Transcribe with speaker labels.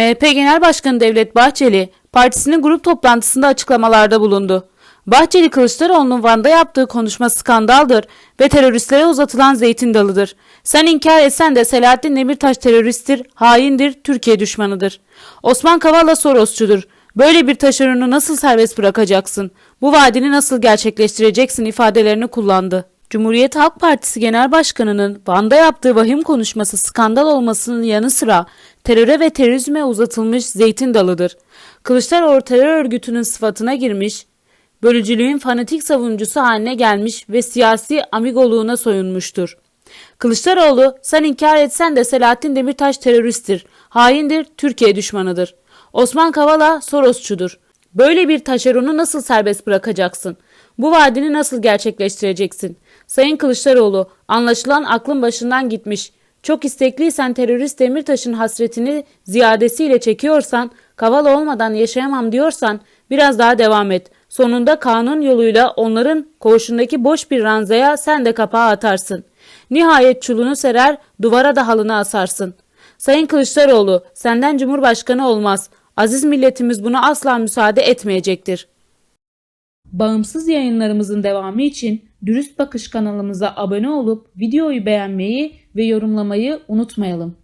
Speaker 1: MHP Genel Başkanı Devlet Bahçeli, partisinin grup toplantısında açıklamalarda bulundu. Bahçeli Kılıçdaroğlu'nun Van'da yaptığı konuşma skandaldır ve teröristlere uzatılan zeytin dalıdır. Sen inkar etsen de Selahattin Demirtaş teröristtir, haindir, Türkiye düşmanıdır. Osman Kavala Sorosçudur. Böyle bir taşeronu nasıl serbest bırakacaksın? Bu vaadini nasıl gerçekleştireceksin ifadelerini kullandı. Cumhuriyet Halk Partisi Genel Başkanı'nın Van'da yaptığı vahim konuşması skandal olmasının yanı sıra teröre ve terörizme uzatılmış zeytin dalıdır. Kılıçdaroğlu terör örgütünün sıfatına girmiş, bölücülüğün fanatik savunucusu haline gelmiş ve siyasi amigoluğuna soyunmuştur. Kılıçdaroğlu sen inkar etsen de Selahattin Demirtaş teröristtir, haindir, Türkiye düşmanıdır. Osman Kavala Sorosçudur. Böyle bir taşeronu nasıl serbest bırakacaksın? Bu vaadini nasıl gerçekleştireceksin? Sayın Kılıçdaroğlu, anlaşılan aklın başından gitmiş. Çok istekliysen terörist Demirtaş'ın hasretini ziyadesiyle çekiyorsan, Kavala olmadan yaşayamam diyorsan biraz daha devam et. Sonunda kanun yoluyla onların koğuşundaki boş bir ranzaya sen de kapağı atarsın. Nihayet çulunu serer, duvara da halını asarsın. Sayın Kılıçdaroğlu, senden Cumhurbaşkanı olmaz. Aziz milletimiz buna asla müsaade etmeyecektir. Bağımsız yayınlarımızın devamı için Dürüst Bakış kanalımıza abone olup videoyu beğenmeyi ve yorumlamayı unutmayalım.